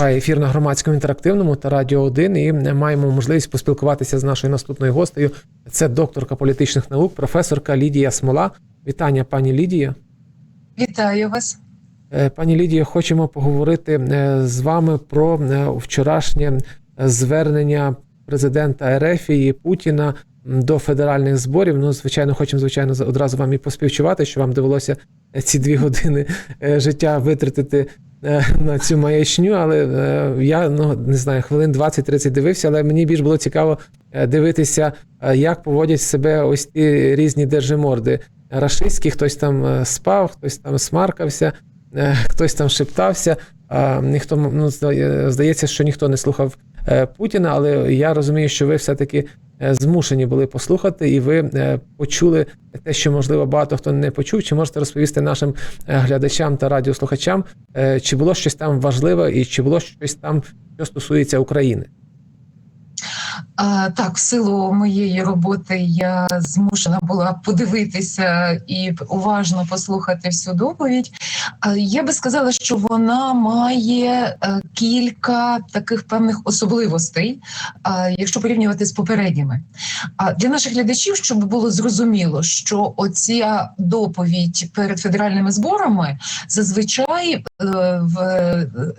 Триває ефір на громадському інтерактивному та радіо 1 і маємо можливість поспілкуватися з нашою наступною гостею. Це докторка політичних наук, професорка Лідія Смола. Вітання, пані Лідія. Вітаю вас. Е, Пані Лідія, хочемо поговорити е, з вами про е, вчорашнє звернення президента Ерефії Путіна до федеральних зборів. Ну, звичайно, хочемо звичайно одразу вам і поспівчувати, що вам довелося ці дві години життя витратити на цю маячню. Але е, я ну не знаю, хвилин 20-30 дивився, але мені більш було цікаво е, дивитися, е, як поводять себе ось ті різні держиморди. Рашистські, хтось там е, спав, хтось там смаркався, е, хтось там шептався. Ніхто ну здається, що ніхто не слухав е, Путіна, але я розумію, що ви все-таки е, змушені були послухати, і ви е, почули те, що можливо багато хто не почув. Чи можете розповісти нашим е, глядачам та радіослухачам, е, чи було щось там важливе, і чи було щось там, що стосується України? Так, в силу моєї роботи я змушена була подивитися і уважно послухати всю доповідь. Я би сказала, що вона має е, кілька таких певних особливостей, якщо порівнювати з попередніми. А для наших глядачів, щоб було зрозуміло, що оця доповідь перед федеральними зборами зазвичай е, в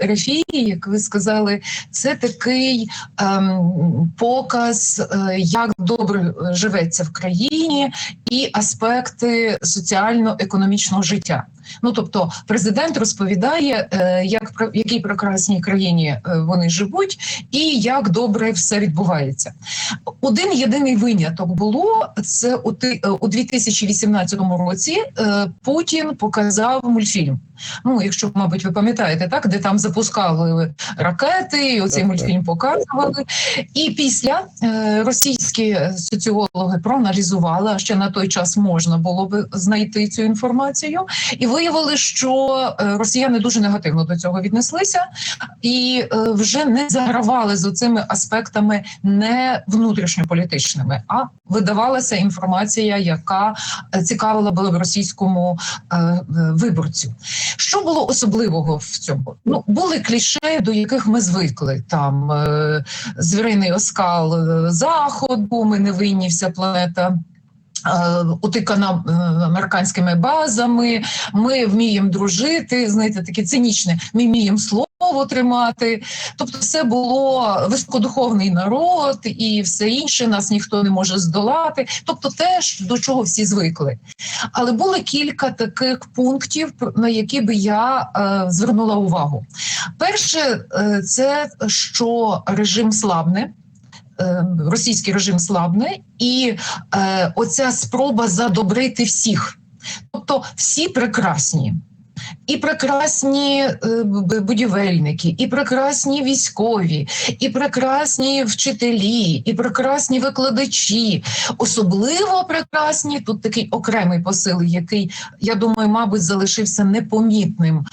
РФІ, як ви сказали, це такий ем, показ, е, як добре живеться в країні, і аспекти соціально-економічного життя. Ну тобто, президент розповідає, е, як в якій прекрасній країні е, вони живуть, і як добре все відбувається. Один єдиний виняток було це у ти- е, у 2018 році. Путін показав мультфільм. Ну, якщо, мабуть, ви пам'ятаєте, так де там запускали ракети, і оцей мультфільм показували. І після російські соціологи проаналізували, а ще на той час можна було би знайти цю інформацію, і виявили, що е, росіяни дуже негативно до цього віднеслися і е, вже не загравали з оцими аспектами не внутрішньополітичними, а видавалася інформація, яка цікавила була б російському е, виборцю. Що було особливого в цьому? Ну були кліше, до яких ми звикли. Там звіриний оскал заходу, ми не винні, вся планета. Е, Утикана е, американськими базами, ми вміємо дружити, знаєте, таке цинічне, ми вміємо слово тримати. Тобто, все було високодуховний народ і все інше, нас ніхто не може здолати. Тобто, те, ж, до чого всі звикли. Але було кілька таких пунктів, на які би я е, звернула увагу. Перше, е, це що режим слабне. Е, Російський режим слабне, і е, оця спроба задобрити всіх. Тобто всі прекрасні. І прекрасні е, будівельники, і прекрасні військові, і прекрасні вчителі, і прекрасні викладачі. Особливо прекрасні тут такий окремий посил, який я думаю, мабуть, залишився непомітним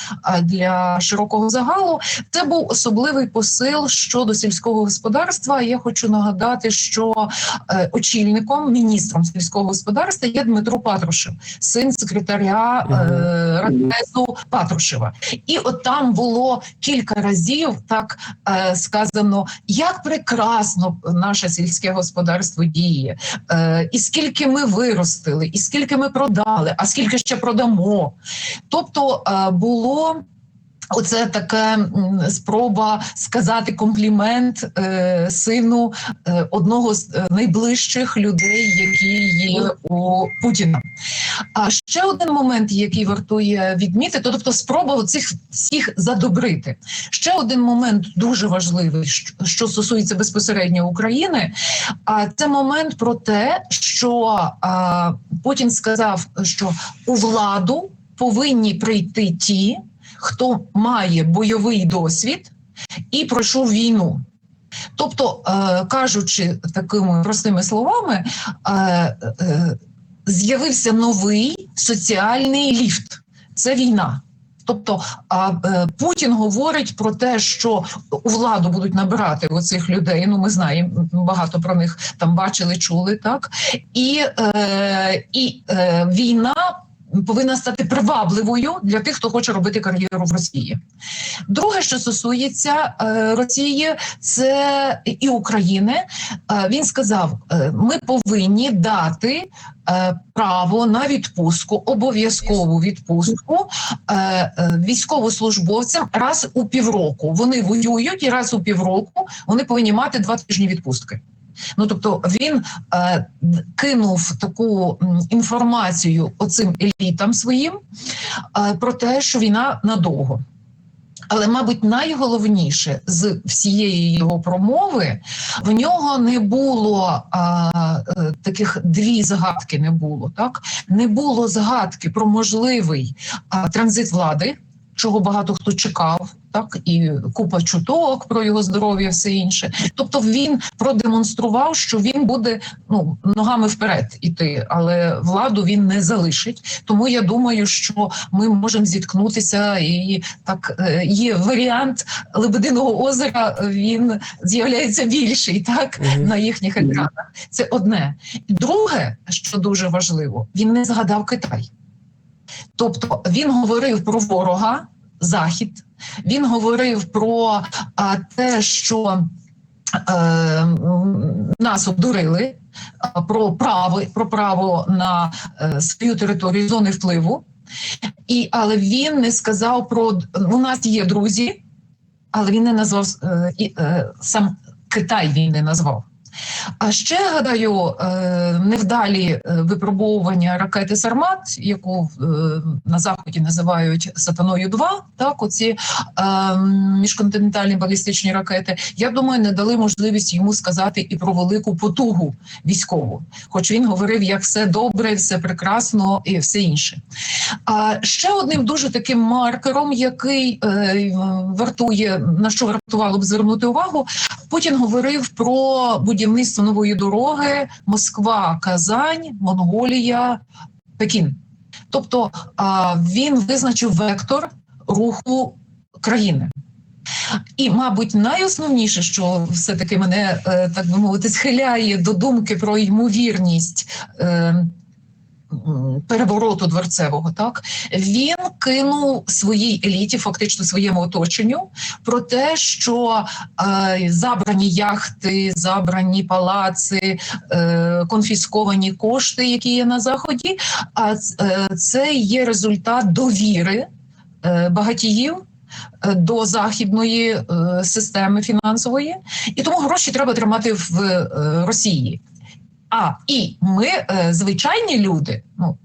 для широкого загалу. Це був особливий посил щодо сільського господарства. Я хочу нагадати, що е, очільником, міністром сільського господарства є Дмитро Патрушев, син секретаря Мгм. е, Радбезу Патрушева. І от там було кілька разів так е, сказано, як прекрасно наше сільське господарство діє, е, і скільки ми виростили, і скільки ми продали, а скільки ще продамо. Тобто е, було. Оце така спроба сказати комплімент е, сину е, одного з е, найближчих людей, які є у Путіна. А ще один момент, який вартує відмітити, тобто спроба цих всіх задобрити. Ще один момент дуже важливий, що- стосується безпосередньо України. А це момент про те, що а, Путін сказав, що у владу повинні прийти ті, хто має бойовий досвід і пройшов війну. Тобто, е, кажучи такими простими словами, е, е, з'явився новий соціальний ліфт. Це війна. Тобто Путін говорить про те, що у владу будуть набирати оцих людей. Ну, ми знаємо багато про них там бачили, чули так. І, і війна повинна стати привабливою для тих, хто хоче робити кар'єру в Росії. Друге, що стосується е, Росії, це і України. Е, він сказав: е, ми повинні дати право на відпустку, обов'язкову відпустку військовослужбовцям раз у півроку. Вони воюють і раз у півроку вони повинні мати два тижні відпустки. Ну тобто він е, кинув таку інформацію оцим елітам своїм е, про те, що війна надовго. Але, мабуть, найголовніше з всієї його промови в нього не було а, е, таких дві загадки. Не було так, не було згадки про можливий а, транзит влади, чого багато хто чекав. Так і купа чуток про його здоров'я, все інше. Тобто він продемонстрував, що він буде ну ногами вперед іти, але владу він не залишить. Тому я думаю, що ми можемо зіткнутися, і так е, є варіант Лебединого озера. Він з'являється більший, так Мгм. на їхніх екранах. Це одне. Друге, що дуже важливо, він не згадав Китай. Тобто він говорив про ворога, захід. Він говорив про а, те, що е, нас обдурили, про право, про право на е, свою територію зони впливу. І, але він не сказав про у нас є друзі, але він не назвав е, е, сам Китай. Він не назвав. А ще гадаю, е, невдалі е, випробовування ракети Сармат, яку е, на заході називають Сатаною 2 так оці міжконтинентальні балістичні ракети. Я думаю, не дали можливість йому сказати і про велику потугу військову, хоч він говорив, як все добре, все прекрасно і все інше. А ще одним дуже таким маркером, який вартує на що вартувало б звернути увагу, Путін говорив про будівництво нової дороги Москва, Казань, Монголія, Пекін. Тобто він визначив вектор руху країни. І, мабуть, найосновніше, що все-таки мене, е, так би мовити, схиляє до думки про ймовірність е, перевороту дворцевого, так він кинув своїй еліті, фактично своєму оточенню, про те, що е, забрані яхти, забрані палаци, е, конфісковані кошти, які є на заході. А е, це є результат довіри е, багатіїв. е, До західної е, системи фінансової, і тому гроші треба тримати в е, Росії. А і ми, е, звичайні люди, ну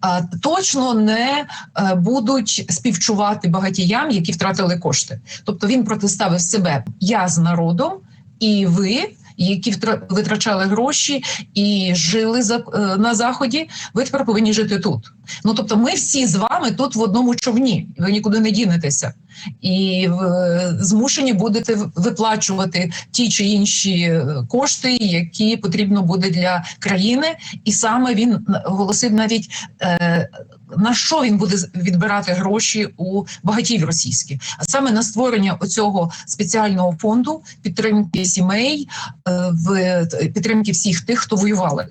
а, точно не е, будуть співчувати багатіям, які втратили кошти. Тобто він протиставив себе я з народом, і ви, які витрачали гроші і жили за е, на заході, ви тепер повинні жити тут. Ну тобто, ми всі з вами тут в одному човні, ви нікуди не дінетеся. І змушені будете виплачувати ті чи інші е, кошти, які потрібно буде для країни, і саме він оголосив навіть е, на що він буде відбирати гроші у багатів російських, а саме на створення оцього спеціального фонду підтримки сімей, е, в підтримки всіх тих, хто воювали.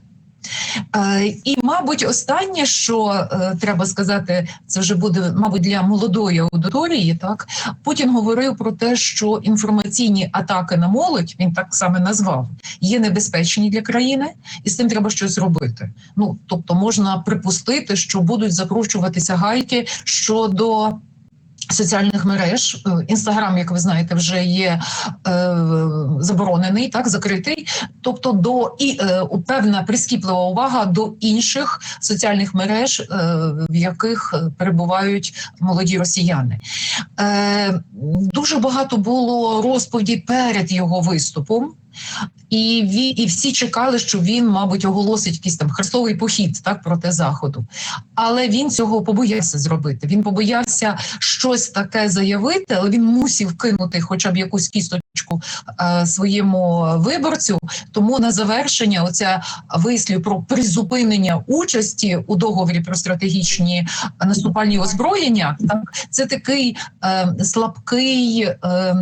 Е, І, мабуть, останнє, що е, треба сказати, це вже буде, мабуть, для молодої аудиторії. Так Путін говорив про те, що інформаційні атаки на молодь він так саме назвав, є небезпечні для країни, і з цим треба щось робити. Ну тобто, можна припустити, що будуть закручуватися гайки щодо. Соціальних мереж інстаграм, як ви знаєте, вже є е, заборонений, так закритий. Тобто, до і е, певна прискіплива увага до інших соціальних мереж, е, в яких е, перебувають молоді росіяни. Е, дуже багато було розповідей перед його виступом. І ві, і всі чекали, що він, мабуть, оголосить якийсь там хрестовий похід так проти заходу. Але він цього побоявся зробити. Він побоявся щось таке заявити, але він мусив кинути хоча б якусь кісточку е, своєму виборцю. Тому на завершення, оця вислів про призупинення участі у договорі про стратегічні наступальні озброєння, так це такий е, слабкий, е,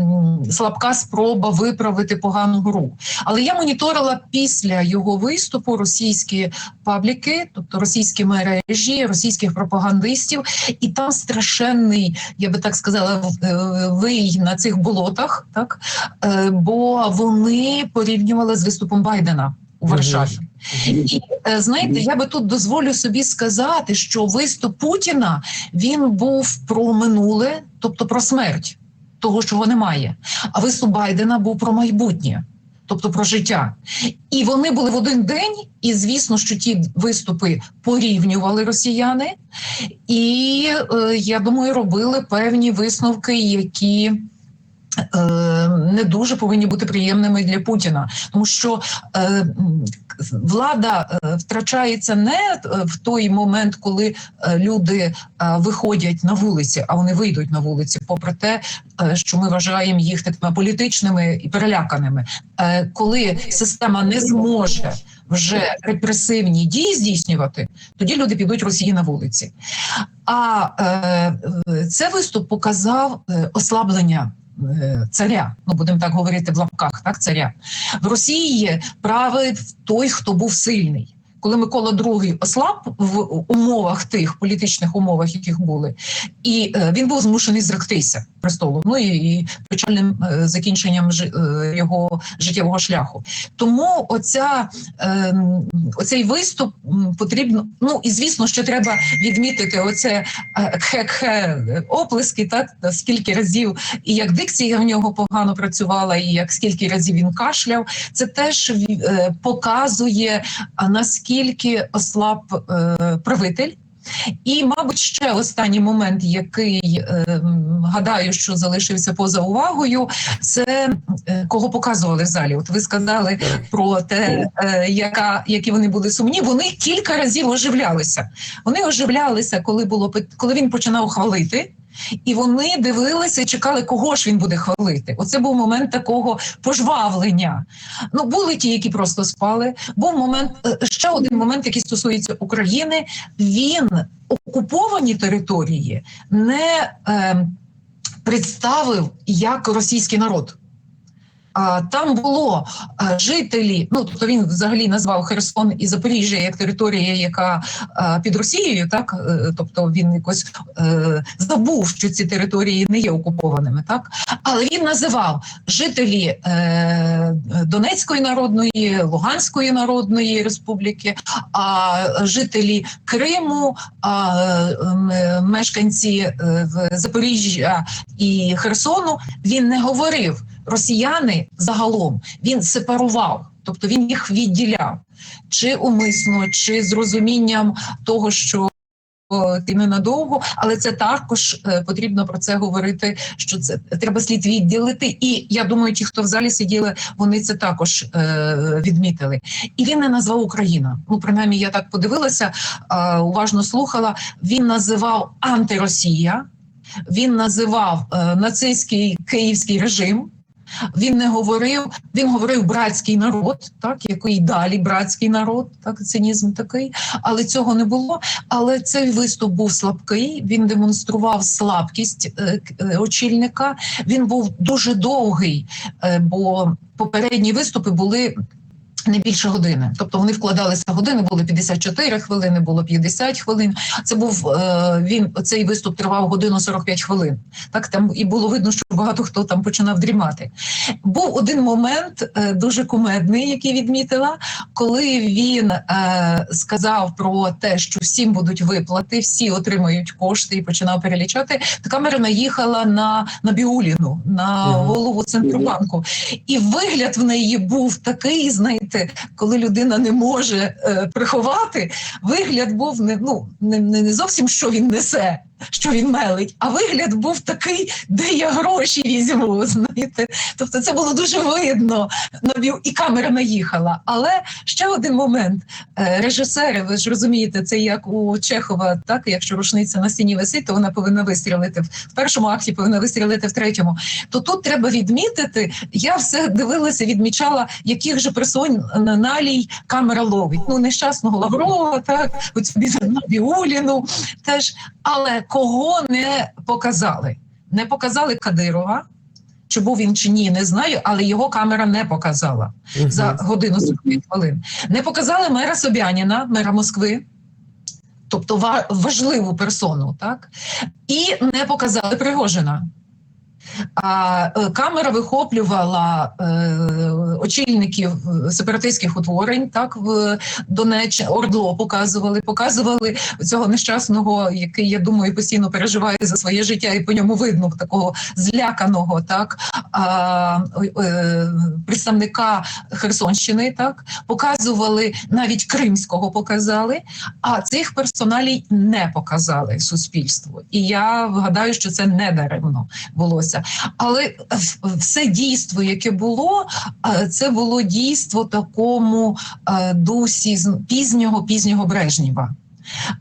слабка спроба виправити погану гру. Але Але я моніторила після його виступу російські пабліки, тобто російські мережі, російських пропагандистів, і там страшенний, я би так сказала, е, вий на цих болотах, так? Е, бо вони порівнювали з виступом Байдена у Варшаві. І е, знаєте, я би тут дозволю собі сказати, що виступ Путіна він був про минуле, тобто про смерть, того, чого немає. А виступ Байдена був про майбутнє, тобто про життя. І вони були в один день, і звісно, що ті виступи порівнювали росіяни, і е, я думаю, робили певні висновки, які. Е, Не дуже повинні бути приємними для Путіна, тому що е, влада е, втрачається не в той момент, коли люди виходять на вулиці, а вони вийдуть на вулиці, попри те, що ми вважаємо їх такими політичними і переляканими. Коли система не зможе вже репресивні дії здійснювати, тоді люди підуть Росії на вулиці. А е, це виступ показав ослаблення. Е, Царя, ну будемо так говорити в лапках, так царя в Росії правив той, хто був сильний. Коли Микола II ослаб в умовах тих політичних умовах, яких були, і е, він був змушений зректися престолу. Ну і, і печальним е, закінченням е, його життєвого шляху. Тому оця оцей виступ потрібно. Ну і звісно, що треба відмітити оце кхе-кхе оплески, так скільки разів, і як дикція в нього погано працювала, і як скільки разів він кашляв. Це теж показує а, наскільки ослаб е, правитель. І, мабуть, ще останній момент, який е, гадаю, що залишився поза увагою, це е, кого показували в залі. От ви сказали про те, е, яка які вони були сумні. Вони кілька разів оживлялися. Вони оживлялися, коли було коли він починав хвалити. І вони дивилися і чекали, кого ж він буде хвалити. Оце був момент такого пожвавлення. Ну були ті, які просто спали. Був момент е, ще один момент, який стосується України. Він окуповані території не е, представив як російський народ. Там було жителі. Ну тобто він взагалі назвав Херсон і Запоріжжя як територія, яка під Росією, так Е, тобто він якось е, забув, що ці території не є окупованими, так але він називав жителі е, Донецької народної, Луганської народної республіки, а жителі Криму, а мешканці Запоріжжя і Херсону. Він не говорив росіяни загалом. Він сепарував, тобто він їх відділяв чи умисно, чи з розумінням того, що. Ти ненадовго, але це також е, потрібно про це говорити. Що це треба слід відділити. І я думаю, ті, хто в залі сиділи, вони це також е, відмітили. І він не назвав Україна. Ну, принаймні, я так подивилася, е, уважно слухала. Він називав антиросія, він називав е, нацистський київський режим. Він не говорив, він говорив братський народ, так який далі братський народ, так цинізм такий, але цього не було. Але цей виступ був слабкий. Він демонстрував слабкість е, е, очільника. Він був дуже довгий, е, бо попередні виступи були. Не більше години, тобто вони вкладалися години, були 54 хвилини, було 50 хвилин. Це був е, він. Цей виступ тривав годину 45 хвилин. Так там і було видно, що багато хто там починав дрімати. Був один момент е, дуже кумедний, який відмітила, коли він е, сказав про те, що всім будуть виплати, всі отримають кошти і починав перелічати. То камера наїхала на, на Біуліну, на голову центробанку. І вигляд в неї був такий, знаєте, коли людина не може е, приховати, вигляд був не, ну, не не зовсім що він несе. Що він мелить, а вигляд був такий, де я гроші візьму. Знаєте, тобто це було дуже видно. І камера наїхала. Але ще один момент: Е, режисери, ви ж розумієте, це як у Чехова, так якщо рушниця на стіні висить, то вона повинна вистрілити в першому акті, повинна вистрілити в третьому. То тут треба відмітити. Я все дивилася, відмічала, яких же персоналій камера ловить. Ну нещасного Лаврова, так оцю Бі- Біуліну теж. Але кого не показали? Не показали Кадирова. Чи був він чи ні, не знаю, але його камера не показала Мгм. за годину 45 хвилин. Не показали мера Собяніна, мера Москви, тобто важливу персону, так? І не показали Пригожина. А е, камера вихоплювала е, очільників е, сепаратистських утворень, так в Донеччині, Ордло показували, показували цього нещасного, який я думаю постійно переживає за своє життя, і по ньому видно такого зляканого, так представника Херсонщини, так показували навіть кримського показали, а цих персоналій не показали суспільству. І я вгадаю, що це не даремно булося. Але все дійство, яке було, е, це було дійство такому е, дусі пізнього пізнього Брежнєва.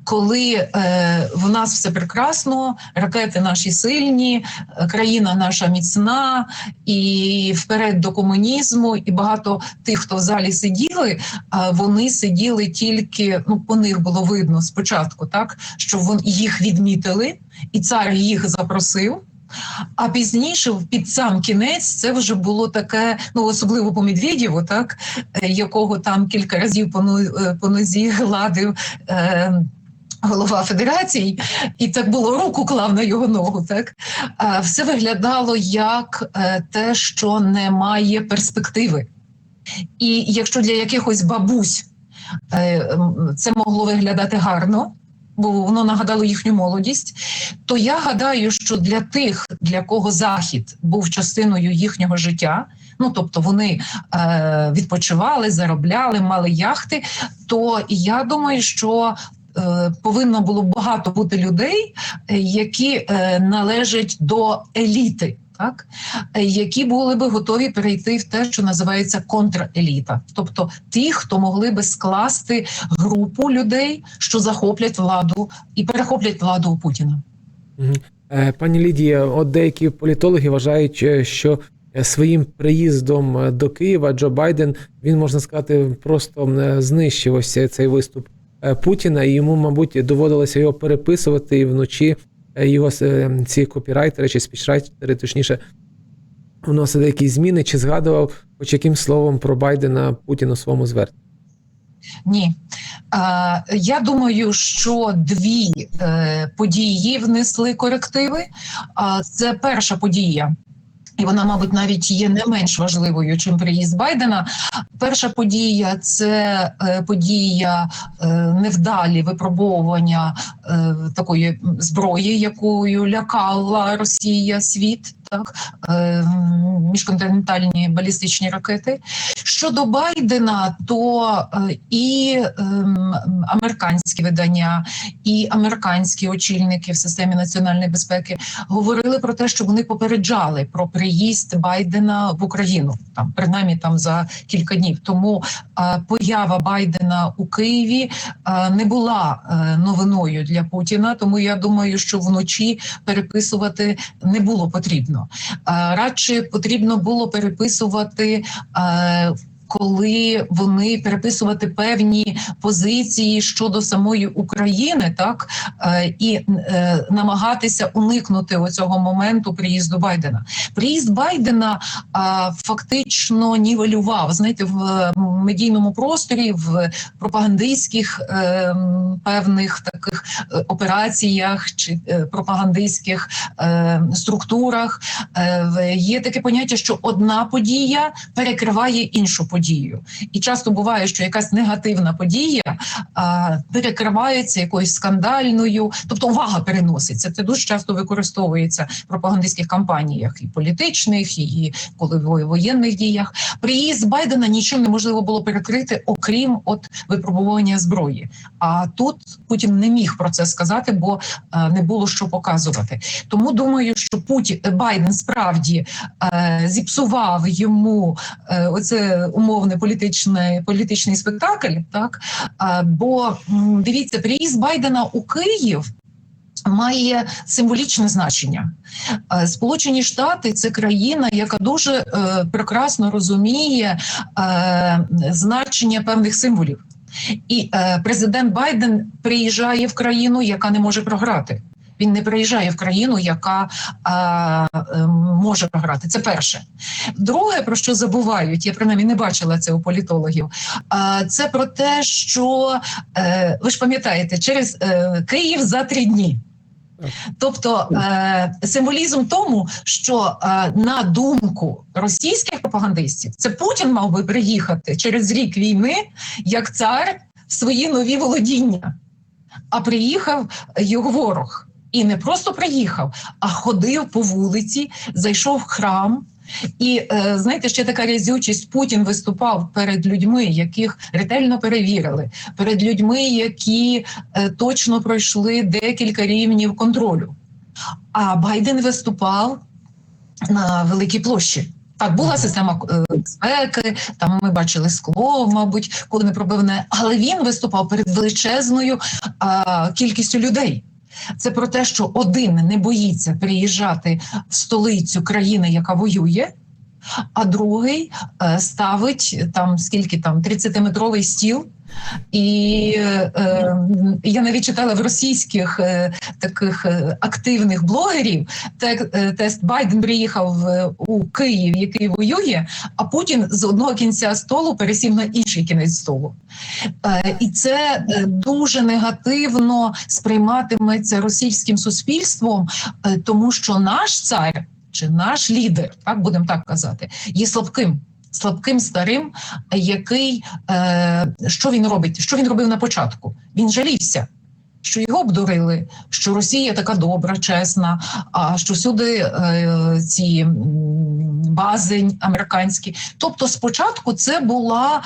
Коли е, в нас все прекрасно, ракети наші сильні, е, країна наша міцна, і вперед до комунізму, і багато тих, хто в залі сиділи, вони сиділи тільки ну по них було видно спочатку, так що вон їх відмітили, і цар їх запросив. А пізніше, під сам кінець, це вже було таке, ну особливо по Медведєву, так е, якого там кілька разів по, е, нозі гладив. Е, Голова федерації, і так було руку клав на його ногу. Так Е, все виглядало як те, що не має перспективи. І якщо для якихось бабусь це могло виглядати гарно, бо воно нагадало їхню молодість, то я гадаю, що для тих, для кого захід був частиною їхнього життя, ну тобто вони е, відпочивали, заробляли, мали яхти, то я думаю, що. е, Повинно було багато бути людей, е, які е, належать до еліти, так е, які були би готові перейти в те, що називається контреліта, тобто ті, хто могли би скласти групу людей, що захоплять владу і перехоплять владу у Путіна. Е, Пані Лідія, от деякі політологи вважають, е, що своїм приїздом до Києва Джо Байден він можна сказати просто знищив ось цей- виступ Путіна, і йому, мабуть, доводилося його переписувати і вночі його е, ці копірайтери чи спічрайтери, точніше, вносили якісь зміни, чи згадував хоч яким словом про Байдена Путін у своєму зверненні. Ні. Е, я думаю, що дві е, події внесли корективи. Це перша подія. І вона, мабуть, навіть є не менш важливою, чим приїзд Байдена. Перша подія це е, подія е, невдалі випробовування е, такої зброї, якою лякала Росія світ, так е, міжконтинентальні балістичні ракети. Щодо Байдена, то е, і ем, американські видання, і американські очільники в системі національної безпеки говорили про те, що вони попереджали про приїзд Байдена в Україну, там принаймні там за кілька днів. Тому е, поява Байдена у Києві не була новиною для Путіна. Тому я думаю, що вночі переписувати не було потрібно. Е, радше потрібно було переписувати. Е, коли вони переписувати певні позиції щодо самої України, так е, і е, намагатися уникнути оцього моменту приїзду Байдена. Приїзд Байдена фактично нівелював знаєте, в медійному просторі, в пропагандистських е, певних таких е, операціях чи е, пропагандистських е, структурах е, є таке поняття, що одна подія перекриває іншу подію. І часто буває, що якась негативна подія а, перекривається якоюсь скандальною, тобто увага переноситься. Це дуже часто використовується в пропагандистських кампаніях і політичних, і коли в воєнних діях. Приїзд Байдена нічим неможливо було перекрити, окрім от випробування зброї. А тут Путін не міг про це сказати, бо е, не було що показувати. Тому думаю, що Путін Байден справді е, зіпсував йому е, оце умовне політичне політичний спектакль. Так бо дивіться, приїзд Байдена у Київ. Має символічне значення. Сполучені Штати це країна, яка дуже е, прекрасно розуміє е, значення певних символів. І е, президент Байден приїжджає в країну, яка не може програти. Він не приїжджає в країну, яка е, е, може програти. Це перше. Друге, про що забувають, я принаймні не бачила це у політологів. е, це про те, що е, ви ж пам'ятаєте, через е, Київ за три дні. Тобто е, символізм тому, що е, на думку російських пропагандистів, це Путін мав би приїхати через рік війни як цар в свої нові володіння, а приїхав його ворог. І не просто приїхав, а ходив по вулиці, зайшов в храм. І е, знаєте, ще така різючість. Путін виступав перед людьми, яких ретельно перевірили, перед людьми, які е, точно пройшли декілька рівнів контролю. А Байден виступав на великій площі. Так, була система е, безпеки, там ми бачили скло, мабуть, коли не пробивне, але він виступав перед величезною а, кількістю людей. Це про те, що один не боїться приїжджати в столицю країни, яка воює, а другий е, ставить там скільки там 30-метровий стіл. І е, я навіть читала в російських е, таких е, активних блогерів. Те, е, тест Байден приїхав у Київ, який воює, а Путін з одного кінця столу пересів на інший кінець столу. Е, і це е, дуже негативно сприйматиметься російським суспільством, е, тому що наш цар чи наш лідер, так будемо так казати, є слабким. Слабким старим, який е, що він робить? Що він робив на початку? Він жалівся, що його обдурили, що Росія така добра, чесна, а що всюди е, ці бази американські. Тобто, спочатку це була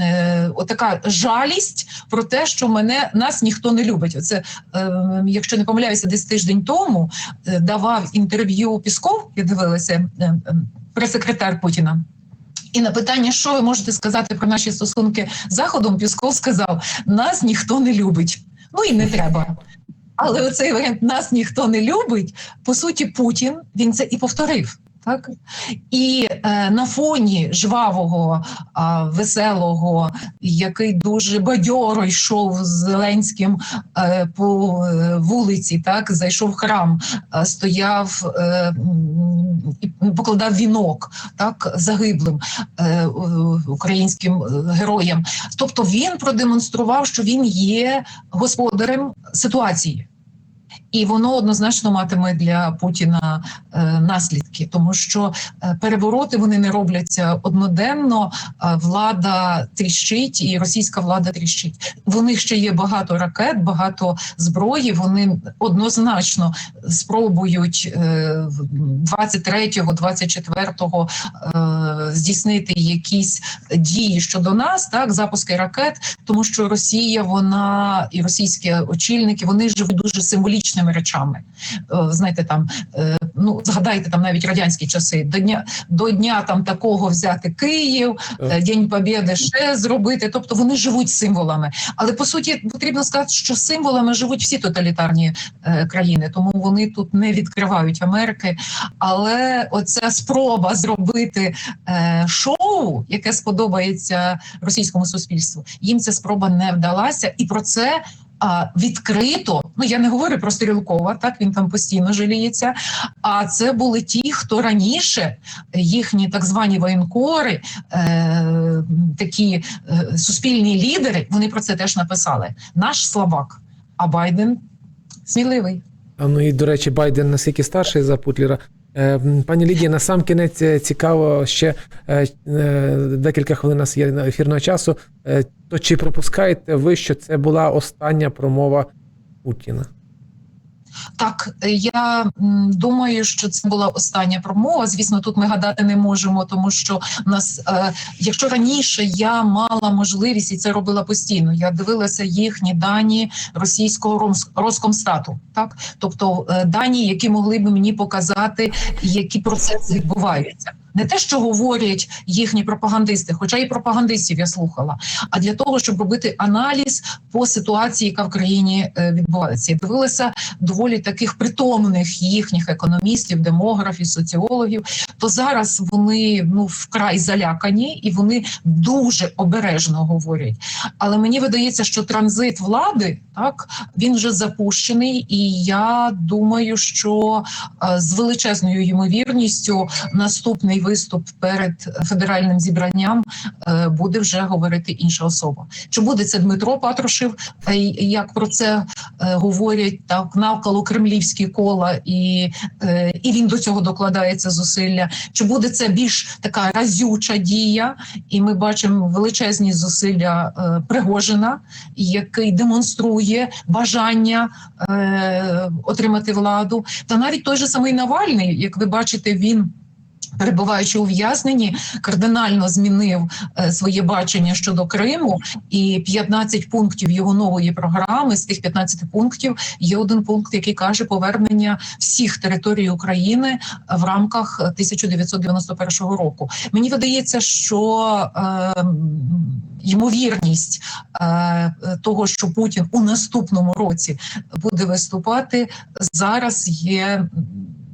е, отака жалість про те, що мене нас ніхто не любить. Оце, е, якщо не помиляюся, десь тиждень тому е, давав інтерв'ю Пісков. Я дивилася е, е, прес-секретар Путіна. І на питання, що ви можете сказати про наші стосунки з Заходом, Пісков сказав: нас ніхто не любить. Ну і не треба. Але оцей варіант нас ніхто не любить. По суті, Путін він це і повторив. Так і е, на фоні жвавого, е, веселого, який дуже бадьоро йшов з Зеленським е, по е, вулиці, так зайшов в храм, е, стояв е, покладав вінок, так загиблим е, українським е, героям. Тобто він продемонстрував, що він є господарем ситуації. І воно однозначно матиме для Путіна е, наслідки, тому що е, перевороти вони не робляться одноденно. а влада тріщить, і російська влада тріщить. В них ще є багато ракет, багато зброї. Вони однозначно спробують е, 23-го, 24-го е, здійснити якісь дії щодо нас, так запуски ракет, тому що Росія, вона і російські очільники вони живуть дуже символічними речами. Е, Знаєте, там е, ну згадайте там навіть радянські часи до дня до дня там такого взяти Київ, е, День Побєди ще зробити. Тобто вони живуть символами. Але по суті потрібно сказати, що символами живуть всі тоталітарні країни, тому вони тут не відкривають Америки. Але оця спроба зробити шоу, яке сподобається російському суспільству, їм ця спроба не вдалася, і про це. А відкрито, ну я не говорю про Стрілкова, так він там постійно жаліється. А це були ті, хто раніше їхні так звані воєнкори, е, такі е, суспільні лідери, вони про це теж написали. Наш слабак, а Байден сміливий. А ну і до речі, Байден наскільки старший за Путлера. Е, м, Пані Лідія, на сам кінець е, цікаво ще е, е, декілька хвилин у нас є ефірного часу. То чи пропускаєте ви, що це була остання промова Путіна? Так, я думаю, що це була остання промова. Звісно, тут ми гадати не можемо, тому що в нас, е, якщо раніше я мала можливість і це робила постійно, я дивилася їхні дані російського Роскомстату, так тобто е, дані, які могли б мені показати, які процеси відбуваються. Не те, що говорять їхні пропагандисти, хоча і пропагандистів я слухала, а для того, щоб робити аналіз по ситуації, яка в країні е, відбувається. Я дивилася доволі таких притомних їхніх економістів, демографів, соціологів. То зараз вони ну вкрай залякані і вони дуже обережно говорять. Але мені видається, що транзит влади так він вже запущений, і я думаю, що е, з величезною ймовірністю наступний виступ перед федеральним зібранням е, буде вже говорити інша особа. Чи буде це Дмитро Патрушев, як про це е, говорять так навколо кремлівські кола, і, е, і він до цього докладається зусилля? Чи буде це більш така разюча дія? І ми бачимо величезні зусилля Пригожина, який демонструє бажання отримати владу. Та навіть той же самий Навальний, як ви бачите, він. Перебуваючи у в'язненні, кардинально змінив е, своє бачення щодо Криму, і 15 пунктів його нової програми. З тих 15 пунктів є один пункт, який каже повернення всіх територій України в рамках 1991 року. Мені видається, що е, ймовірність е, того, що Путін у наступному році буде виступати, зараз є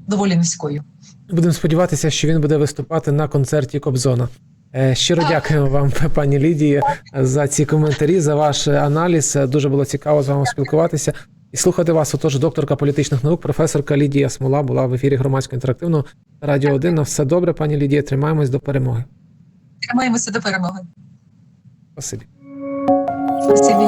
доволі низькою. Будемо сподіватися, що він буде виступати на концерті Кобзона. Е, Щиро дякуємо вам, пані Лідії, за ці коментарі, за ваш аналіз. Дуже було цікаво з вами спілкуватися і слухати вас. Отож, докторка політичних наук, професорка Лідія Смола була в ефірі громадського інтерактивного радіо 1. На все добре, пані Лідія. Тримаємось до перемоги. Тримаємося до перемоги. Спасибі. Спасибі.